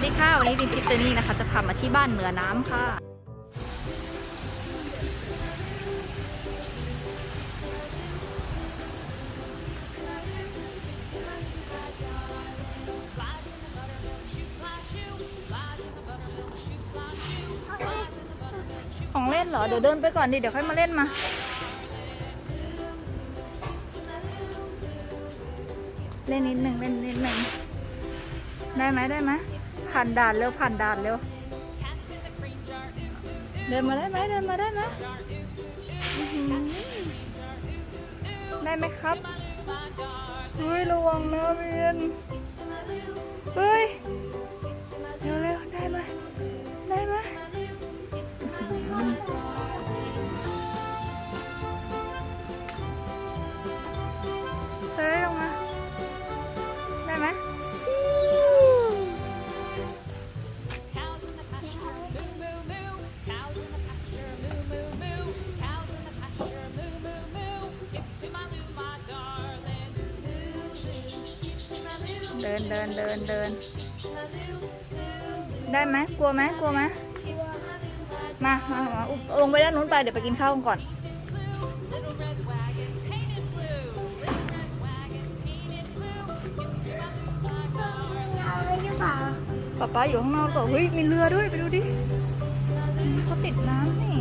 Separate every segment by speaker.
Speaker 1: วัสดีค่ะ วันนี้ดินทิปเตอร์นี่นะคะ จะพามาที่บ้านเหนือน้ำค่ะ ของเล่นเหรอ เดี๋ยวเดินไปก่อนดิ เดี๋ยวค่อยมาเล่นมาเล่นนิดหนึ่งเล่นนิดหนึ่งได้ไหมได้ไหม ผ่านด่านเร็วผ่านด่านเร็วเดินมาได้ไหมเดินมาได้ไหมได้ไหมครับเฮ้ยระวังนะเบียนเฮ้ย ดินเดินเดินเดิน ได้ไหมกลัวไหมกลัวไหมมามามาอุ๊บลงไปด้านนู้นไปเดี๋ยวไปกินข้าวกันก่อน
Speaker 2: เอาเลยหรือเปล่า
Speaker 1: ป๊าป๊าอยู่ข้างนอกต่อเฮ้ยมีเรือด้วยไปดูดิเขาติดน้ำนี่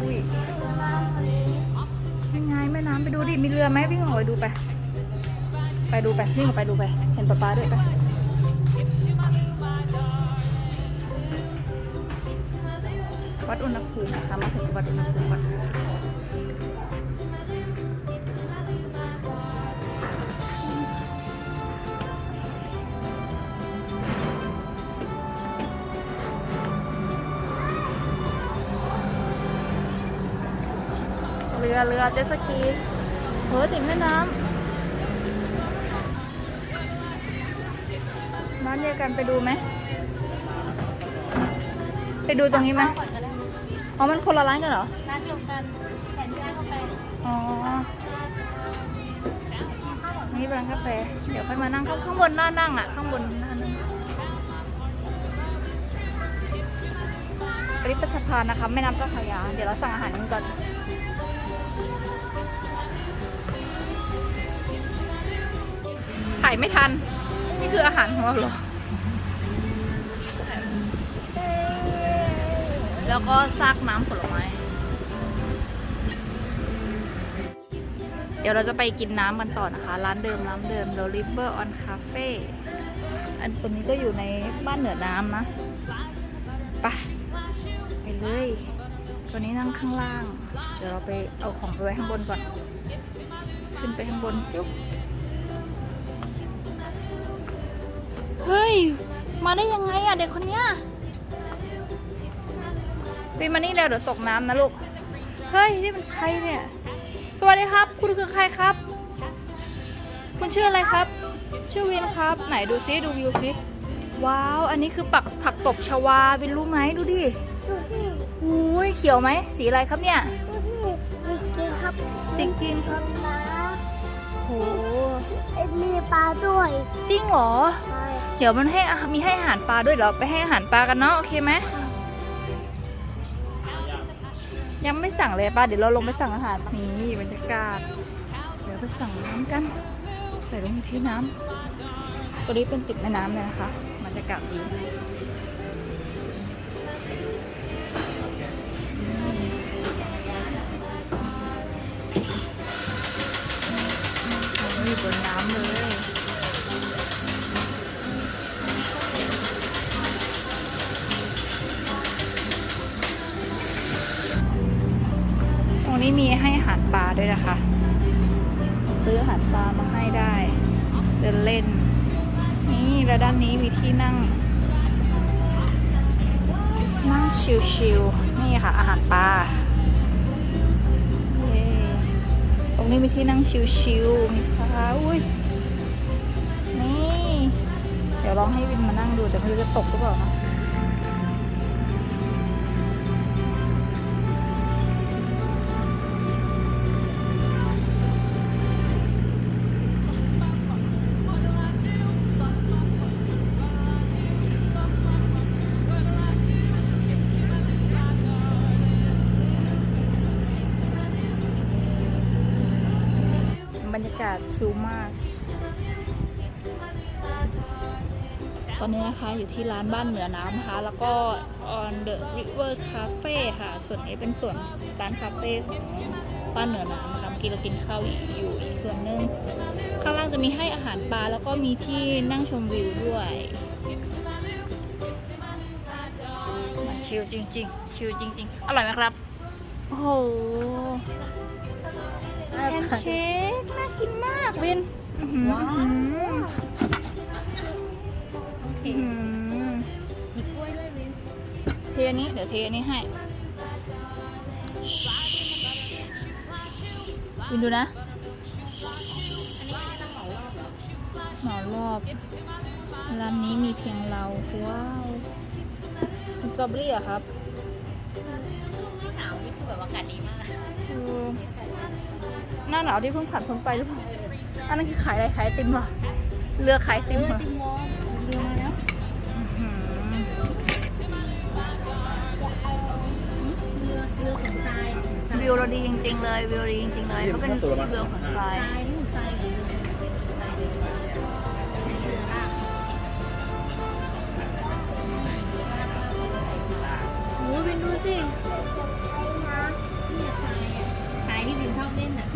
Speaker 1: อุ้ยยังไงแม่น้ำไปดูดิมีเรือไหมวิ่งออกไปดูไป ไปดูไปวิ่งออกไปดูไป เห็นป๊าป๊าด้วยไปวัดอุณหภูมินะคะมาถึงวัดอุณหภูมิก่อนเรือเรือเจ็ตสกีเฮ้ยติดแม่น้ำานเดียวกันไปดูไหม ไปดูตรงนี้ไหมอ๋อ มันคนละร้านกันเหรอ
Speaker 2: ร้านเดียวกันแผ่นย้ายเข้าไป
Speaker 1: อ๋อ นี่เป็นร้านกาแฟ เดี๋ยวค่อยมานั่งข้างข้างบนน่านั่งอะ ข้างบนน่านั่งอันนี้เป็นสะพานนะคะแม่น้ำเจ้าพระยา เดี๋ยวเราสั่งอาหารกันก่อนถ่ายไม่ทัน นี่คืออาหารของเราเหรอ แล้วก็ซากน้ำผลไม้ เดี๋ยวเราจะไปกินน้ำกันต่อนะคะ ร้านเดิมร้านเดิม The River on Cafe อันตัวนี้ก็อยู่ในบ้านเหนือน้ำนะไปไปเลยตัวนี้นั่งข้างล่าง เดี๋ยวเราไปเอาของไปไว้ข้างบนก่อน ขึ้นไปข้างบนจุ๊บ เฮ้ย มาได้ยังไงอะเด็กคนเนี้ยปีนมานี่เร็วเดี๋ยวตกน้ำนะลูก เฮ้ย นี่มันใครเนี่ย สวัสดีครับ คุณคือใครครับ คุณชื่ออะไรครับ ชื่อวินครับ ไหนดูซิดูวิวซิ ว้าว อันนี้คือปักผักตบชวาวินรู้ไหมดูดิ
Speaker 2: ดูที่
Speaker 1: อุ้ยเขียวไหม สีอะไรครับเนี่ย
Speaker 2: ดูที่มีกินครับ
Speaker 1: สิงกินครับ
Speaker 2: ปลา
Speaker 1: โห
Speaker 2: มีปลาด้วย
Speaker 1: จริงเหรอ
Speaker 2: ใช่
Speaker 1: เดี๋ยวมันให้มีให้อาหารปลาด้วยเราไปให้อาหารปลากันเนาะโอเคไหมยังไม่สั่งเลยป้าเดี๋ยวเราลงไปสั่งอาหารนี่บรรยากาศ เดี๋ยวไปสั่งน้ำกัน ใส่ลงที่น้ำตัวนี้เป็นติดแม่น้ำเลยนะคะบรรยากาศดี นี้มีให้อาหารปลาด้วยนะคะ ซื้ออาหารปลามาให้ได้ เดินเล่น นี่แล้วด้านนี้มีที่นั่ง นั่งชิลๆนี่ค่ะ อาหารปลาเย้ตรงนี้มีที่นั่งชิลๆมีปลาอุ้ยนี่ เดี๋ยวลองให้วินมานั่งดูแต่ไม่รู้จะตกหรือเปล่านะากาศชิลมาก ตอนนี้นะคะอยู่ที่ร้านบ้านเหนือน้ำนะคะ แล้วก็ on the river cafe ค่ะ ส่วนนี้เป็นส่วนร้านคาเฟ่ของบ้านเหนือน้ำนะคะเมื่อกี้เรากินข้าวอยู่อีกส่วนหนึงข้างล่างจะมีให้อาหารปลาแล้วก็มีที่นั่งชมวิวด้วยมันชิลจริง ๆ ชิลจริง ๆ อร่อยไหมครับ โอ้โห แพนเค้กน่ากินมากวินอื้อหืออื้อหือ
Speaker 2: มีกล้วยด้วยวิน
Speaker 1: เทอันนี้เดี๋ยวเทอันนี้ให้วินดูนะหมอรอบร้านนี้มีเพียงเราว้าวมีสตรอเบอรี่เหรอะครับ
Speaker 2: หนาวนี่คือแบบอากาศดีมาก
Speaker 1: เออ หน้าหนาวที่เพิ่งผ่านพ้นไปหรือเปล่าอันนั้นคือขายอะไรขายไอติมเหรอเรือขายไอติมเหรอ
Speaker 2: ติมมองเรือมาแล้ว
Speaker 1: อื้อหือ
Speaker 2: เรือเรือขนทราย
Speaker 1: วิวเราดีจริงๆเลยวิวเราดีจริงๆเลยเขาเป็นเรือขนทราย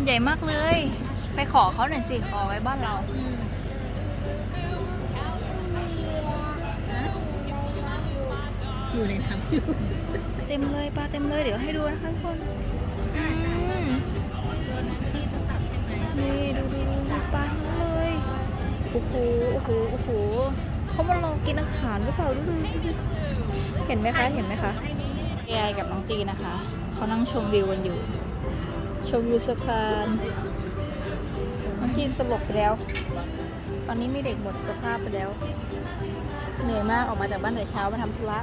Speaker 1: ใหญ่มากเลย ไปขอเขาหน่อยสิ ขอไว้บ้านเรา
Speaker 2: อืมอยู่ในน้ำอยู่
Speaker 1: เต็มเลยปลาเต็มเลยเดี๋ยวให้ดูนะคะทุกคนอืม
Speaker 2: ตัวนั้นที่จะตัดใช่ไหม
Speaker 1: นี่ดูดูดูปลาทั้งนั้นเลยโอ้โหโอ้โหโอ้โหเขามาลองกินอาหารหรือเปล่าดูดูดูดูเห็นไหมคะเห็นไหมคะยายกับน้องจีนะคะเขานั่งชมวิวกันอยู่ ชมวิวสะพานน้องจีนสลบไปแล้ว ตอนนี้มีเด็กหมดสภาพไปแล้ว เหนื่อยมากออกมาจากบ้านแต่เช้ามาทำธุระ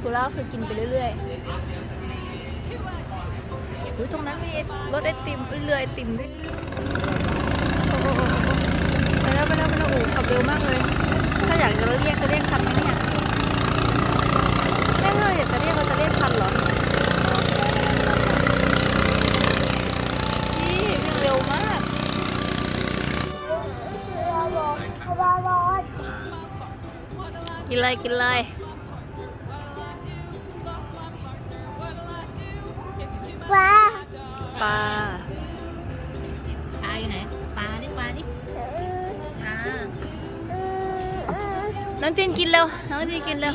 Speaker 1: ธุระคือกินไปเรื่อยๆอุ้ยตรงนั้นมีรถไอติมเอ้ยเรือไอติมด้วยโอ้โหไปแล้วไปแล้วไปแล้วโอ้ขับเร็วมากเลย ถ้าอยากจะเรียกจะเรียกทันไหมเนี่ยแม่เราอยากจะเรียกเราจะเรียกทันเหรอ กินเลยกินเลย
Speaker 2: ปลา
Speaker 1: ปลา
Speaker 2: ปลาอยู่ไหนปลาดิปลาดิปลา
Speaker 1: น้องจีนกินเร็วน้องจีนกินเร็ว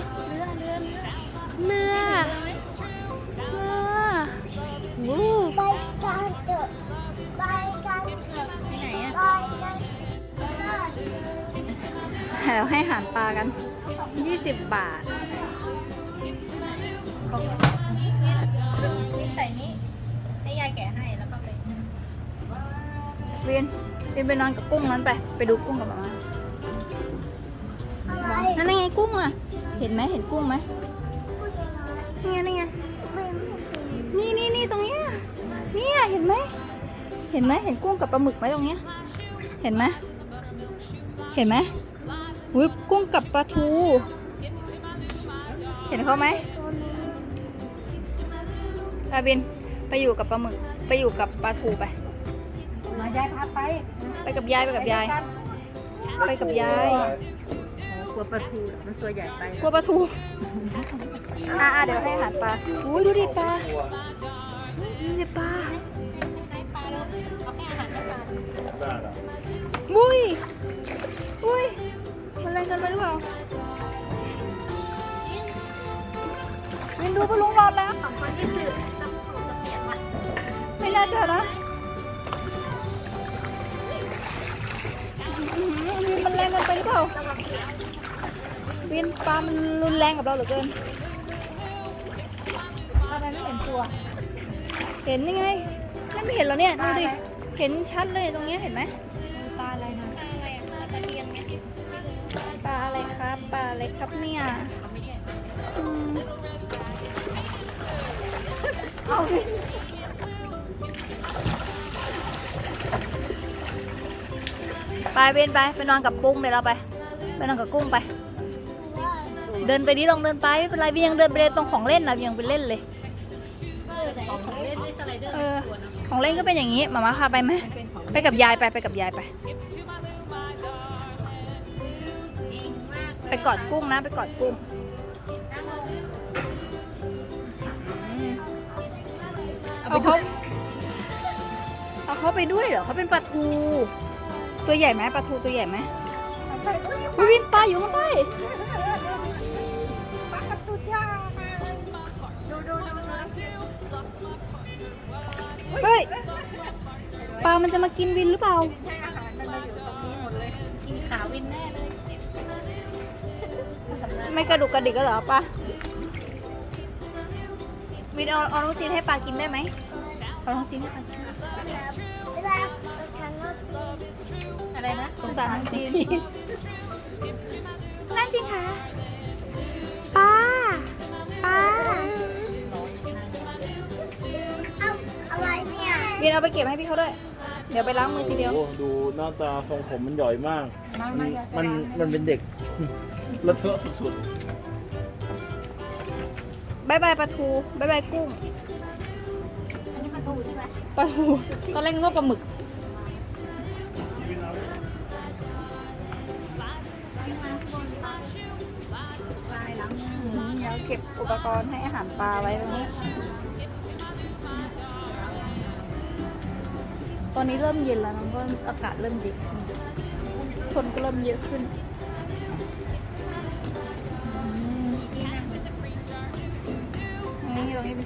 Speaker 2: เดี๋
Speaker 1: ยวให้อาหารปลากัน 20 บาท
Speaker 2: นี่ใส่นี่ให้ยายแกะให้แล้วก็ไป
Speaker 1: เวียนเวียนไปนอนกับกุ้งนั้นไป ไปดูกุ้งกับหมาม่า
Speaker 2: อะไร
Speaker 1: นั่นไงกุ้งอะ เห็นไหมเห็นกุ้งไหมนี่ไงนี่ไงนี่นี่นี่ตรงเนี้ยเนี่ยเห็นไหมเห็นไหมเห็นกุ้งกับปลาหมึกไหมตรงเนี้ยเห็นไหมเห็นไหม อุ้ยกุ้งกับปลาทู เห็นเขาไหมปลาบินไปอยู่กับปลาหมึก ไปอยู่กับปลาทูไป
Speaker 2: มายายพาไป
Speaker 1: ไปกับยายไปกับยาย ไปกับยาย
Speaker 2: กลัวปลาทูมันตัวใหญ่ไป
Speaker 1: กลัวปลาทูอ่าเดี๋ยวให้อาหารปลาอุ้ยดูดิปลาดูดิปลาบุ้ยอุ้ยมัน แรงเกันไปหรือเปล่าวินดูพลุงรอดแล้ว
Speaker 2: สองคนที่ตื่นจำสูตรจะเปลี่ยนว่ะ
Speaker 1: ไม่น่าจะนะอื้อหือวินมันแรงเกันไปหรือเปล่า วินปลามันรุนแรงกับเราเหลือเกินทำไมไม่เห็นตัว เห็นยังไงนั่นไม่เห็นเหรอเนี่ย ดูดิ เห็นชัดเลยตรงเนี้ยเห็นไหม อะไรครับเนี่ยเอาดิไปเบนไปไปนอนกับกุ้งเดี๋ยวเราไปไปนอนกับกุ้งไป เดินไปดิลองเดินไปไม่เป็นไรเบียงเดินไปเลยตรงของเล่นนะเบียงไปเล่นเลย
Speaker 2: ของเล่นไม่สไลเดอ
Speaker 1: อของเล่นก็เป็นอย่างนี้หมามาพาไปไหมไปกับยายไปไปกับยายไป ไปกอดกุ้งนะ ไปกอดกุ้งเอาเขาเอาเขาไปด้วยเหรอเขาเป็นปลาทู ตัวใหญ่ไหมปลาทูตัวใหญ่ไหมอุ๊ยวินปลาอยู่ข้างใต้
Speaker 2: ปลากระตุกยาดูดูดูดู
Speaker 1: เฮ้ยปลามันจะมากินวินหรือเปล่า
Speaker 2: ก
Speaker 1: ระดุกกระดิกก็เหรอปลาวินเอาเอาน้องจีนให้ปลากินได้ไหมเอาน้องจีนให้ปลากิน
Speaker 2: อะไรนะ
Speaker 1: สงสารน้องจีนน้องจีนค่ะปลาปลา
Speaker 3: อะไรเนี่ย
Speaker 1: วินเอาไปเก็บให้พี่เขาด้วย เดี๋ยวไปล้างมือทีเดียว
Speaker 4: โอ้โหดูหน้าตาทรงผมมันหย่อยมาก
Speaker 2: มา
Speaker 4: มั
Speaker 2: มานอย่า
Speaker 4: มันมันเป็นเด็ก เลอะเทอะสุด
Speaker 1: บายบายปลาทูบายบายกุ้ง
Speaker 2: อันนี้ปลาทูใช่ไหม
Speaker 1: ปลาทูตอนแรกนึกว่าปลาหมึก
Speaker 2: ลายหลังมือ
Speaker 1: เดี๋ยวเก็บอุปกรณ์ให้อาหารปลาไว้ตรงนี้ ตอนนี้เริ่มเย็นแล้วน้องก็อากาศเริ่มดีขึ้นคนก็เริ่มเยอะขึ้น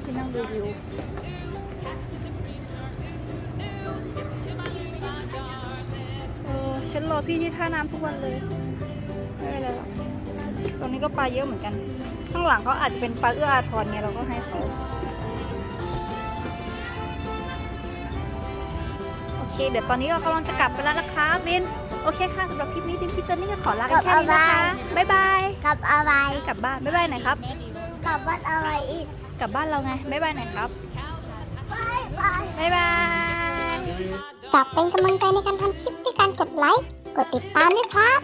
Speaker 1: ที่นั่งดูวิวเออฉันรอพี่ที่ท่าน้ำทุกวันเลย ไม่เป็นไรหรอกตรงนี้ก็ปลาเยอะเหมือนกัน ข้างหลังเขาอาจจะเป็นปลาเอื้ออาทรไงเราก็ให้เขาโอเค เดี๋ยวตอนนี้เรากำลังจะกลับไปแล้วนะคะเบนโอเคค่ะสำหรับคลิปนี้ดิมพี่เจนนี่ก็ขอลากันแค่นี้นะคะบ๊ายบาย
Speaker 3: กับอะไร
Speaker 1: กลับบ้านบ๊ายบายหน่อยครับ
Speaker 3: กับวัดอะไรอีก
Speaker 1: กลับบ้านเราไง บ๊ายบายหน่อยครับ
Speaker 3: บายบาย
Speaker 1: บ๊ายบาย
Speaker 3: ฝากเป็นกำลังใจในการทำคลิปด้วยการกดไลค์ กดติดตามด้วยครับ